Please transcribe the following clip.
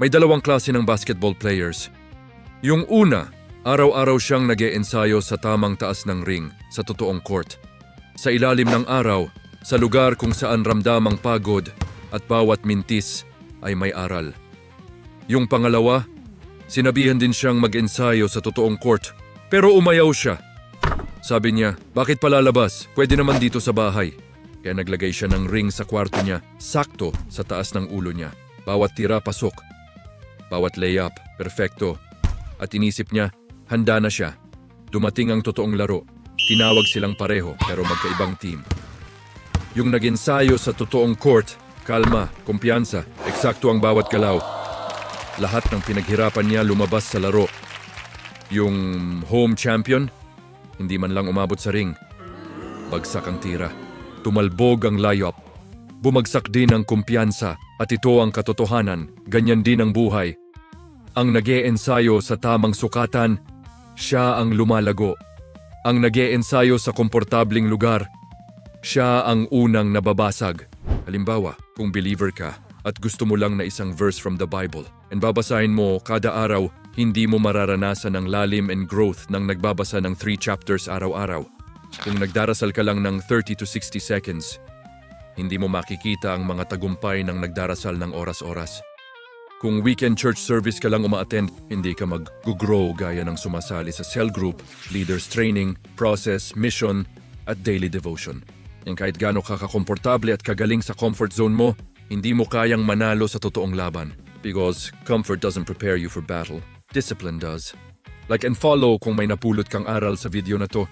May dalawang klase ng basketball players. Yung una, araw-araw siyang nag ensayo sa tamang taas ng ring sa totoong court. Sa ilalim ng araw, sa lugar kung saan ramdamang pagod at bawat mintis ay may aral. Yung pangalawa, sinabihan din siyang mag-ensayo sa totoong court pero umayaw siya. Sabi niya, bakit palalabas? Pwede naman dito sa bahay. Kaya naglagay siya ng ring sa kwarto niya, sakto sa taas ng ulo niya. Bawat tira pasok. Bawat layup, perfecto. At inisip niya, handa na siya. Dumating ang totoong laro. Tinawag silang pareho pero magkaibang team. Yung nag-ensayo sa totoong court, kalma, kumpiyansa, eksakto ang bawat galaw. Lahat ng pinaghirapan niya lumabas sa laro. Yung home champion, hindi man lang umabot sa ring. Bagsak ang tira. Tumalbog ang layup. Bumagsak din ang kumpiyansa at ito ang katotohanan, ganyan din ang buhay. Ang nag ensayo sa tamang sukatan, siya ang lumalago. Ang nag ensayo sa komportabling lugar, siya ang unang nababasag. Halimbawa, kung believer ka at gusto mo lang na isang verse from the Bible and babasahin mo kada araw, hindi mo mararanasan ang lalim and growth ng nagbabasa ng three chapters araw-araw. Kung nagdarasal ka lang ng 30 to 60 seconds, hindi mo makikita ang mga tagumpay ng nagdarasal ng oras-oras. Kung weekend church service ka lang umaattend, hindi ka mag-grow gaya ng sumasali sa cell group, leaders training, process, mission, at daily devotion. Yung kahit gaano ka kakomportable at kagaling sa comfort zone mo, hindi mo kayang manalo sa totoong laban. Because comfort doesn't prepare you for battle. Discipline does. Like and follow kung may napulot kang aral sa video na to